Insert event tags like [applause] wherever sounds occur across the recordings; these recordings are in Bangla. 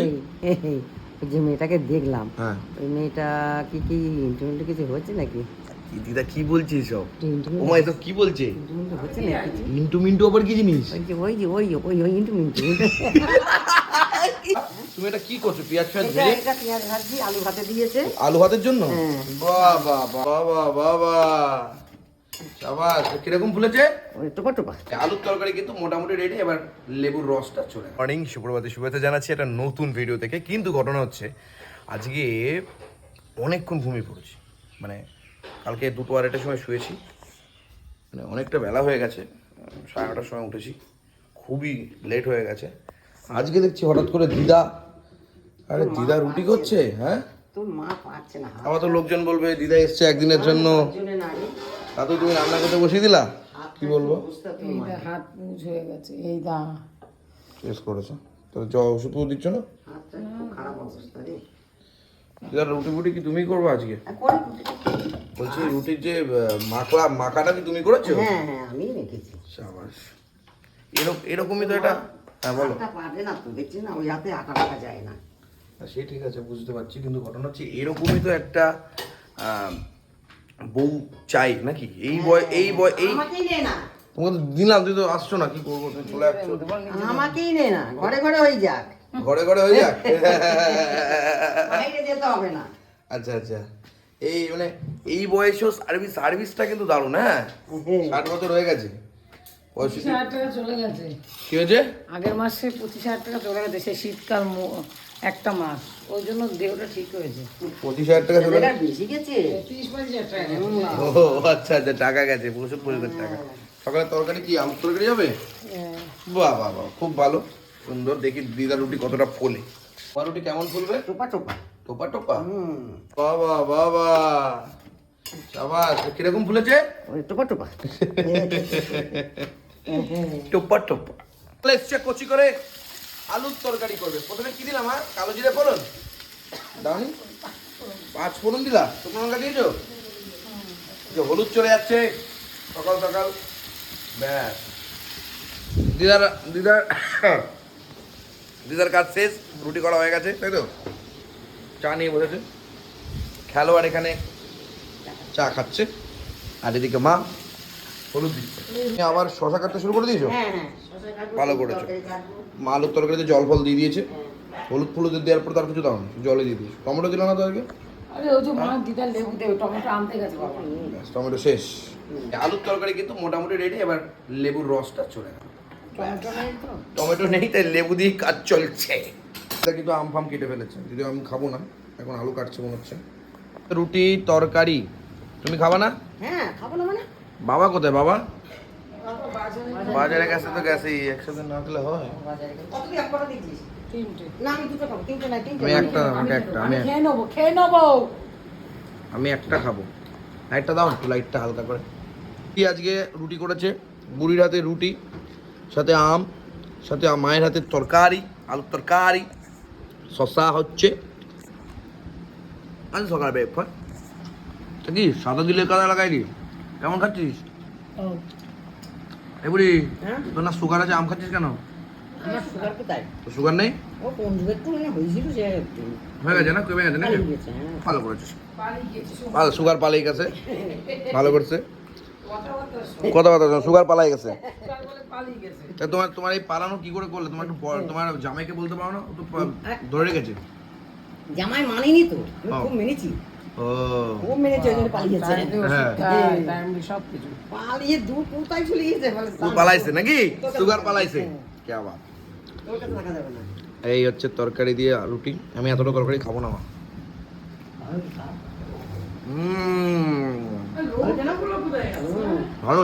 এই এই, যে মেয়েটাকে দেখলাম। হ্যাঁ। ওই মেয়েটা কি কি ইন্টারভিউ কিছু হচ্ছে নাকি? দিদা কি বলছিস সব ও মা এসব কি বলছে? হচ্ছে মিন্টু মিন্টু আবার কি জিনিস? ওই যে ওই ওই ওই ইন্টু মিন্টু। তুমি এটা কি করছ পেঁয়াজ ফেয়াজ ভেজে এটা পেঁয়াজ ভাজি আলু ভাতে দিয়েছে। আলু ভাতের জন্য? হ্যাঁ। বাবা বাবা বাবা সাবাস কীরকম ফুলেছে? ওই টোপা টোপা আলুর তরকারি কিন্তু মোটামুটি রেডি এবার লেবুর রসটা চলে মর্নিং সুপ্রভাতে শুভেচ্ছা জানাচ্ছি একটা নতুন ভিডিও থেকে। কিন্তু ঘটনা হচ্ছে আজকে অনেকক্ষণ ঘুমিয়ে পড়েছি। মানে কালকে দুটো আড়াইটার সময় শুয়েছি। মানে অনেকটা বেলা হয়ে গেছে সাড়ে নটার সময় উঠেছি। খুবই লেট হয়ে গেছে। আজকে দেখছি হঠাৎ করে দিদা। আরে দিদা রুটি করছে হ্যাঁ? তোর মা পাচ্ছে না। হাত আবার তো লোকজন বলবে দিদা এসছে একদিনের জন্য। তাতে তুমি রান্না করতে বসিয়ে দিলা? কি বলব? তোর মা হাত পুজ হয়ে গেছে এই দা। টেস্ট করেছে। তাহলে জ ওষুধ দিচ্ছ না? হাতটা খারাপ অবস্থা রুটি ফুটি কি তুমি করবে আজকে? বলছি রুটির যে মাখলা মাখাটা কি তুমি করেছ? হ্যাঁ হ্যাঁ আমি রেখেছি। সাবাস। এরকম এরকমই তো এটা হ্যাঁ বলো। আটা পারবে না তো দেখছি না ওই হাতে আটা রাখা যায় না সে ঠিক আছে বুঝতে পারছি কিন্তু ঘটনা হচ্ছে এরকমই তো একটা আহ, বউ চাই নাকি? এই বয় এই বয় এই আমাকেই নে না। তোমাকে তো দিলাম তুই তো আসছো না কি করব? তুমি চলে আসছো। আমাকেই নে না ঘরে ঘরে হয়ে যাক। ঘরে ঘরে হয়ে যাক? বাইরে যেতে হবে না। আচ্ছা আচ্ছা। এই মানে এই বয়সেও সার্ভিস সার্ভিসটা কিন্তু দারুণ হ্যাঁ? ষাট বছর হয়ে গেছে। পঁচিশ হাজার টাকা চলে গেছে। কি হয়েছে? আগের মাসে পঁচিশ হাজার টাকা চলে গেছে সে শীতকাল মো- একটা মাস। ওই জন্য দেহটা ঠিক হয়েছে। পঁচিশ হাজার টাকা চলে বেশি গেছে? পঁচিশ হাজার টাকা ও আচ্ছা আচ্ছা টাকা গেছে প্রচুর পঁচিশ টাকা। সকালে তরকারি কি আলুর তরকারি হবে? হ্যাঁ। বাহ বাহ বাহ খুব ভালো। সুন্দর দেখি দিদা রুটি কতটা ফোলে। রুটি কেমন ফুলবে? টোপা টোপা। টোপা টোপা? হুম। বাবা বাবা। সাবাস কীরকম ফুলেছে? ওই টোপা টোপা। টোপা টোপা। এসছে কচি করে। আলুর তরকারি করবে। প্রথমে কি দিলাম আর? কালো জিরে ফোড়ন? দাওনি? পাঁচ ফোড়ন দিলা? শুকনো লঙ্কা দিয়েছ? যে হলুদ চলে যাচ্ছে। সকাল সকাল। ব্যাস। দিদার দিদার দিদার কাজ শেষ। রুটি করা হয়ে গেছে, তাই তো? চা নিয়ে বসেছে। খেলোয়াড় এখানে চা খাচ্ছে। আর এদিকে মা হলুদ দিচ্ছে। তুমি আবার শশা কাটতে শুরু করে দিয়েছ? হ্যাঁ হ্যাঁ ভালো করেছ। মা আলুর তরকারিতে জল ফল দিয়ে দিয়েছে। হলুদ ফুলুদ দেওয়ার পর তার কিছু দাও না জলে দিয়ে দিয়েছে। টমেটো দিল না তো দেবে টমেটো আনতে গেছে বাবা। ব্যাস, টমেটো শেষ। আলুর তরকারি কিন্তু মোটামুটি রেডি এবার লেবুর রসটা চলে গেল। টমেটো নেই টমেটো নেই তাই লেবু দিয়ে কাজ চলছে। এটা কিন্তু আম ফাম কেটে ফেলেছে যদি আমি খাব না এখন আলু কাটছে মনে হচ্ছে। রুটি তরকারি তুমি খাবা না? হ্যাঁ খাব না মানে? বাবা কোথায় বাবা? বাজারে। গেছে তো গেছেই একসাথে না খেলে হয়। আমি দুটো খাব তিনটে নাই তিনটে আমি একটা আমাকে একটা আমি খেয়ে নেব আমি একটা খাব। লাইটটা দাও একটু লাইটটা হালকা করে। কি আজকে রুটি করেছে? বুড়ির হাতে রুটি সাথে আম সাথে মায়ের হাতে তরকারি আলুর তরকারি শশা হচ্ছে। আজ সকাল ব্রেকফাস্ট কি সাদা দিলে কাদা লাগাই দি কেমন খাচ্ছিস? এই বুড়ি হ্যাঁ? তোর না সুগার আছে আম খাচ্ছিস কেন? সুগার কোথায়? তো সুগার নেই? ও কোন যুগ মানে হয়েছিল সে হয়ে গেছে না? কমে গেছে গেছে, হ্যাঁ। ভালো করেছিস। গেছে। ভালো সুগার পালাই গেছে? [laughs] ভালো করছে? কথা কথা সুগার পালাই গেছে। গেছে। তোমার তোমার এই পালানো কি করে করলে? তোমার একটু তোমার জামাইকে বলতে পারো না? ও তো ধরে রেখেছে। জামাই মানেনি তো খুব মেনেছি। ও। পালিয়েছে। হ্যাঁ। তাই তাই আমি সব কিছু। পালিয়ে দু কোথায় চলে গিয়েছে পালাইছে নাকি? সুগার পালাইছে? কে আবার? এই হচ্ছে তরকারি দিয়ে রুটি। আমি এতটা তরকারি খাব না মা। ভালো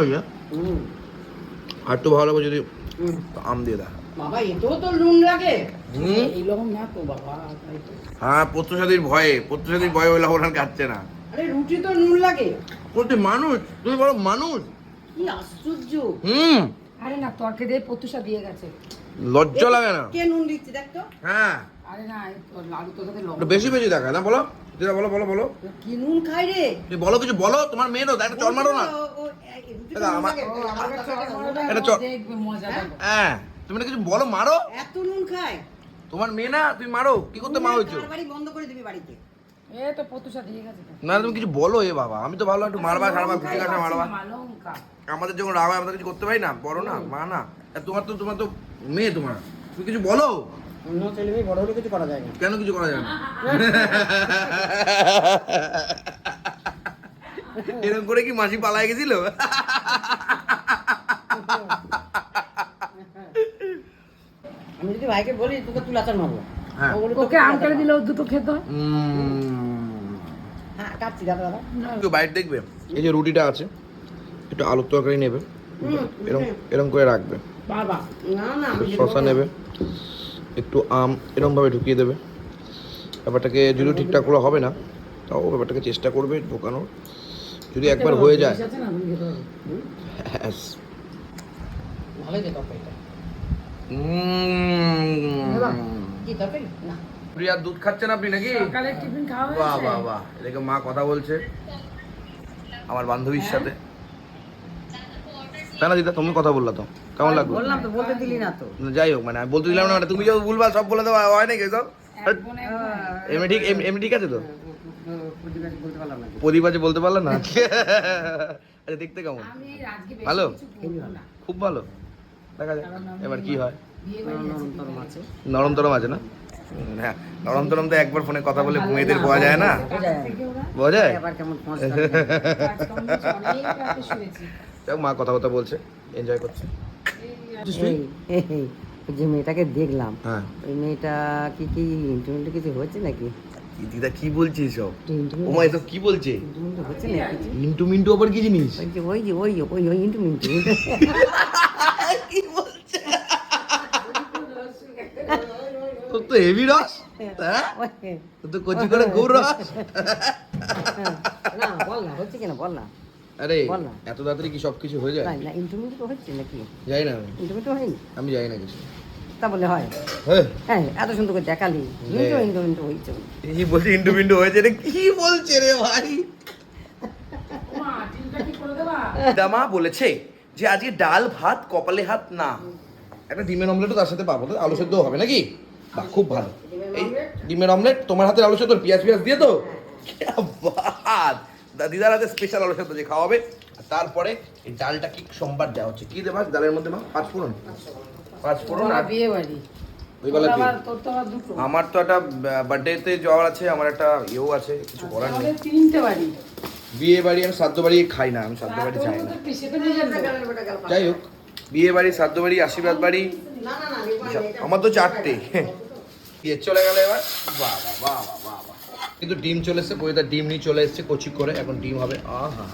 হুম, আর তো ভালো লাগবে যদি আম দিয়ে দেয়। বাবা এতেও তো নুন লাগে। এইরকম না তো বাবা হ্যাঁ প্রত্যুষাদীর ভয়ে প্রত্যুষাদীর ভয়ে ওই না। আরে রুটি তো নুন লাগে। বলতে মানুষ তুমি বলো মানুষ। কি আশ্চর্য। হুম। আরে না তরকে দিয়ে প্রত্যুষা দিয়ে গেছে। লজ্জা লাগে না। কে নুন দিচ্ছে দেখ তো। হ্যাঁ। আরে না লাড়ু তো তোকে বেশি বেশি দেখায় না বলো? যেটা বলো বলো বলো। কি নুন খাই রে? তুমি বলো কিছু বলো তোমার মেয়ে তো একটা চল মারো না। আমার- এটা চ- দেখবে মজা দেখবে হ্যাঁ। তুমি না কিছু বলো মারো। এত নুন খায়। তোমার মেয়ে না তুমি মারো। কি করতে মা হয়েছো? বাড়ি বন্ধ করে দিবি বাড়িতে। এ তো প্রতুষা দিয়ে গেছে না তুমি কিছু বলো এ বাবা। আমি তো ভালো একটু মারবা ছাড়বা কাটা মারবা। আমাদের যখন রাগ হয় আমরা তো কিছু করতে পারি না। বড় না মা না। আর তোমার তো তোমার তো মেয়ে তোমার। তুমি কিছু বলো? অন্য ছেলে মেয়ে বড় হলে কিছু করা যায় না। কেন কিছু করা যায় না? [laughs] এরকম করে কি মাসি পালায় গেছিল আমি যদি ভাইকে বলি তোকে মারবো। হ্যাঁ। ওকে তোকে আম লাচার কেটে মারবো। দিলে ও দুটো খেত হ্যাঁ? বাইট দেখবে এই যে রুটিটা আছে একটু আলুর তরকারি নেবে এরকম এরকম করে রাখবে। শশা নেবে একটু আম এরকমভাবে ঢুকিয়ে দেবে। ব্যাপারটাকে যদিও ঠিকঠাক করে হবে না তাও ব্যাপারটাকে চেষ্টা করবে ঢোকানোর। যদি একবার হয়ে যায় আছে না প্রিয়া দুধ খাচ্ছেন আপনি নাকি? বাহ বাহ বাহ। এদিকে মা কথা বলছে। আমার বান্ধবীর সাথে। তাই না দিদা তুমি কথা বললা তো। কেমন লাগল? বললাম তো বলতে দিলি না তো। যাই হোক মানে বলতে দিলাম না মানে তুমি যে ভুলভাল সব বলে দেওয়া হয় নাকি সব। এমনি ঠিক এম- এমনি ঠিক আছে তো? পারলাম প্রদীপ আছে বলতে পারলে না? আচ্ছা দেখতে কেমন? ভালো? খুব ভালো। দেখা যাক এবার কি হয়। নরম তরম আছে। না? হ্যাঁ নরম তরম তো একবার ফোনে কথা বলে মেয়েদের পাওয়া যায় না? থেকে ওরা বোঝা যায়। যাক মা কথা কথা বলছে এনজয় করছে। যে মেয়েটাকে দেখলাম হ্যাঁ। ওই মেয়েটা কি কি ইন্টারনেটে কিছু হচ্ছে নাকি? কি দিদা কি বলছিস সব ইন্টারনেট ওমা এসব কি বলছে? মিন্টু মিন্টু আবার কি জিনিস? ওই যে ওই ওই যে, ওই ওই ইন্টু মিন্টু [laughs] কি বলছে? তোর তো হেভি রস হ্যাঁ? তোর তো কচি করে গৌর রস। না বল না হচ্ছে কিনা বল না। আরে এত তাড়াতাড়ি কি সব কিছু হয়ে যায়? না না ইন্টারমিডিয়েট তো হচ্ছে নাকি? যাই না আমি। ইন্টারমিডিয়েট হয়নি? আমি যাই না কিছু। তা বলে হয়। হ্যাঁ। হ্যাঁ এত সুন্দর করে দেখালি। ইন্টু ইন্টু ইন্টু হয়েছে। কি বলছে ইন্টু মিন্টু হয়েছে রে কি বলছে রে ভাই? মা, ডিমটা কি করে দেবা? দামা বলেছে যে আজকে ডাল ভাত কপালে হাত না। একটা ডিমের অমলেটও তার সাথে পাবো আলু সেদ্ধ হবে নাকি? বাহ খুব ভালো। এই ডিমের অমলেট তোমার হাতে আলু সেদ্ধ পেঁয়াজ পেঁয়াজ দিয়ে তো? [laughs] ক্যা বাত দা- দিদার হাতে স্পেশাল আলু সেদ্ধ যে খাওয়াবে। তারপরে এই ডালটা কি সোমবার দেওয়া হচ্ছে? কি দেবা? ডালের মধ্যে মা? পাঁচ ফোড়ন। পাঁচ ফোড়ন আর বিয়ে বাড়ি। আমার তো একটা বার্থডেতে যাওয়ার আছে আমার একটা ইয়েও আছে কিছু করার নেই। তিনটে বাড়ি। বিয়ে বাড়ি আমি শ্রাদ্ধ বাড়ি খাই না আমি শ্রাদ্ধ বাড়ি চাই না। যাই হোক বিয়ে বাড়ি শ্রাদ্ধ বাড়ি আশীর্বাদ বাড়ি। আমার তো চারটে। ইয়ে চলে গেল এবার? বাহ বাহ বাহ কিন্তু ডিম চলে এসছে বইটা ডিম নিয়ে চলে এসছে কচি করে এখন ডিম হবে। আহা।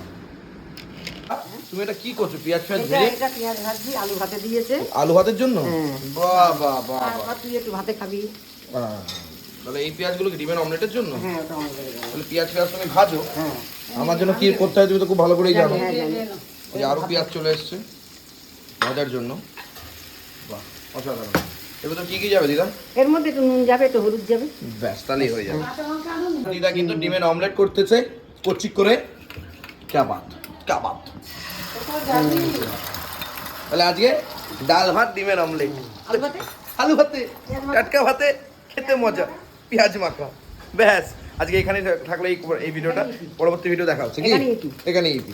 তুমি এটা কি করছ পেঁয়াজ ফেয়াজ এটা ভেজে? এটা পেঁয়াজ ভাজি আলু ভাতে দিয়েছে। আলু ভাতের জন্য? হ্যাঁ। বাহ বাহ বাহ বাহ। তুই একটু ভাতে খাবি। তাহলে এই পেঁয়াজগুলো কি ডিমের অমলেটের জন্য? হ্যাঁ ওটা হয়ে তাহলে পেঁয়াজ পেঁয়াজ তুমি ভাজো। হ্যাঁ। আমার জন্য কি করতে হয় তুমি তো খুব ভালো করেই জানো। হ্যাঁ, এই যে আরও পেঁয়াজ চলে এসছে। ভাজার জন্য। বাহ অসাধারণ। এবার তো কি কি যাবে দিদা? এর মধ্যে একটু নুন যাবে একটু হলুদ যাবে। ব্যাস তাহলেই হয়ে যাবে। দিদা কিন্তু ডিমের অমলেট করতেছে করে। কাবাত কাবাত তাহলে আজকে ডাল ভাত ডিমের অমলেট। আলু ভাতে আলু ভাতে? টাটকা ভাতে খেতে মজা। পেঁয়াজ মাখা। ব্যাস। আজকে এখানে থাকলে এই ভিডিওটা। পরবর্তী ভিডিও দেখা হচ্ছে। কি? এখানে ইপি